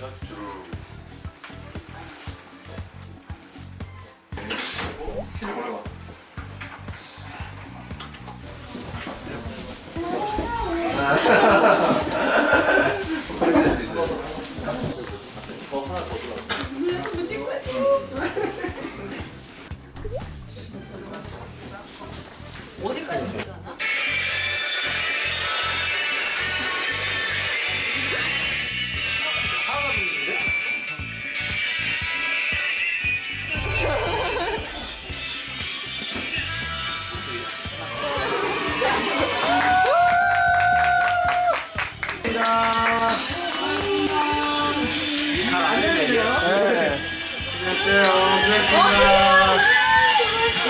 해서 쭉 키를 올려봐 아.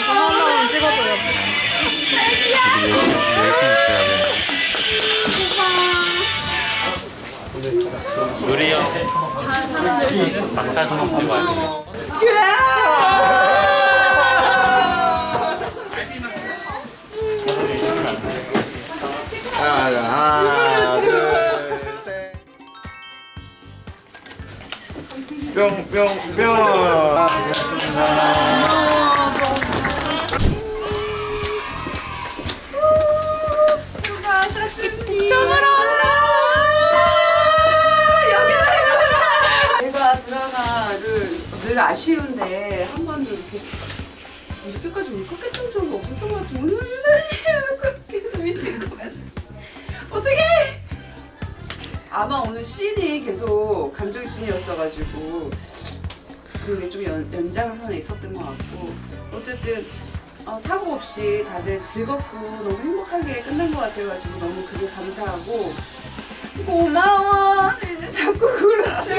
하나만 찍어줘요. 누리 형 박찬 형 찍어야 돼. 하나, 뿅, 뿅, 뿅. 제가 드라마를 늘 아쉬운데 한 번도 이렇게 이렇게까지 울컥했던 적이 없었던 것 같아요. 오늘 계속 미칠 것 같아. 어떻게? 아마 오늘 씬이 계속 씬이었어가지고 그게 좀 연, 연장선에 있었던 것 같고 어쨌든 어, 사고 없이 다들 즐겁고 너무 행복하게 끝난 것 같아가지고 너무 그게 감사하고 고마워! 이제 자꾸 그러지